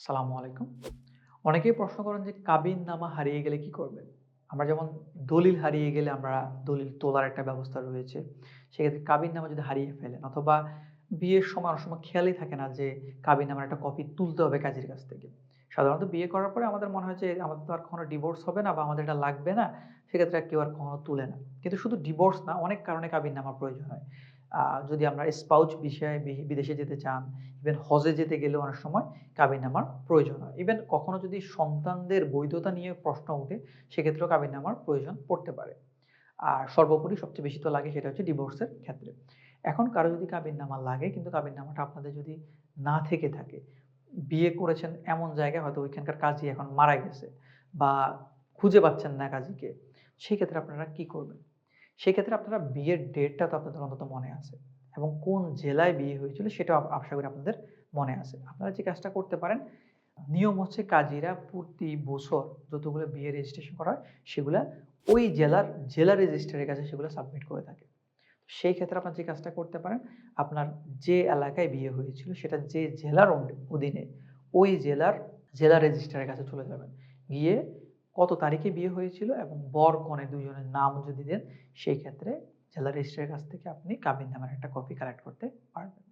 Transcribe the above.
আসসালামু আলাইকুম। অনেকেই প্রশ্ন করেন যে কাবিন নামা হারিয়ে গেলে কি করবেন আমরা যেমন দলিল হারিয়ে গেলে আমরা দলিল তোলার একটা ব্যবস্থা রয়েছে। সেক্ষেত্রে কাবিন নামা যদি হারিয়ে ফেলেন অথবা বিয়ের সময় অনেক সময় খেয়ালই থাকে না যে কাবিন নামার একটা কপি তুলতে হবে কাজের কাছ থেকে। সাধারণত বিয়ে করার পরে আমাদের মনে হয় যে আমাদের তো আর কখনো ডিভোর্স হবে না বা আমাদের এটা লাগবে না, সেক্ষেত্রে কেউ আর কখনো তুলে না। কিন্তু শুধু ডিভোর্স না, অনেক কারণে কাবিন নামা প্রয়োজন হয়। যদি আমরা স্পাউচ বিষয়ে বিদেশে যেতে চান ইভেন হজে যেতে গেলে অনেক সময় কাবিননামার প্রয়োজন হয়। ইভেন কখনো যদি সন্তানদের বৈধতা নিয়ে প্রশ্ন ওঠে, সেক্ষেত্রেও কাবিননামার প্রয়োজন পড়তে পারে। আর সর্বোপরি সবচেয়ে বেশি তো লাগে সেটা হচ্ছে ডিভোর্সের ক্ষেত্রে। এখন কারও যদি কাবিননামা লাগে, কিন্তু কাবিননামাটা আপনাদের যদি না থেকে থাকে, বিয়ে করেছেন এমন জায়গায় হয়তো ওইখানকার কাজী এখন মারা গেছে বা খুঁজে পাচ্ছেন না কাজীকে সেই ক্ষেত্রে আপনারা কি করবেন? সেই ক্ষেত্রে আপনারা বিয়ের ডেটটা তো আপনাদের অন্তত মনে আছে এবং কোন জেলায় বিয়ে হয়েছিল সেটাও আশা করি আপনাদের মনে আছে। আপনারা যে কাজটা করতে পারেন, নিয়ম হচ্ছে কাজীরা প্রতি বছর যতগুলো বিয়ে রেজিস্ট্রেশন করা হয়, সেগুলা ওই জেলার, জেলা রেজিস্ট্রারের কাছে সেগুলো সাবমিট করে থাকে। সেই ক্ষেত্রে আপনার যে কাজটা করতে পারেন, আপনার যে এলাকায় বিয়ে হয়েছিল সেটা যে জেলার অধীনে ওই জেলার, জেলা রেজিস্ট্রারের কাছে চলে যাবেন। গিয়ে কত তারিখে বিয়ে হয়েছিল এবং বর কনে দুজনের নাম যদি দেন, সেই ক্ষেত্রে জেলা রেজিস্ট্রারের কাছ থেকে আপনি কাবিন নামের একটা কপি কালেক্ট করতে পারবেন।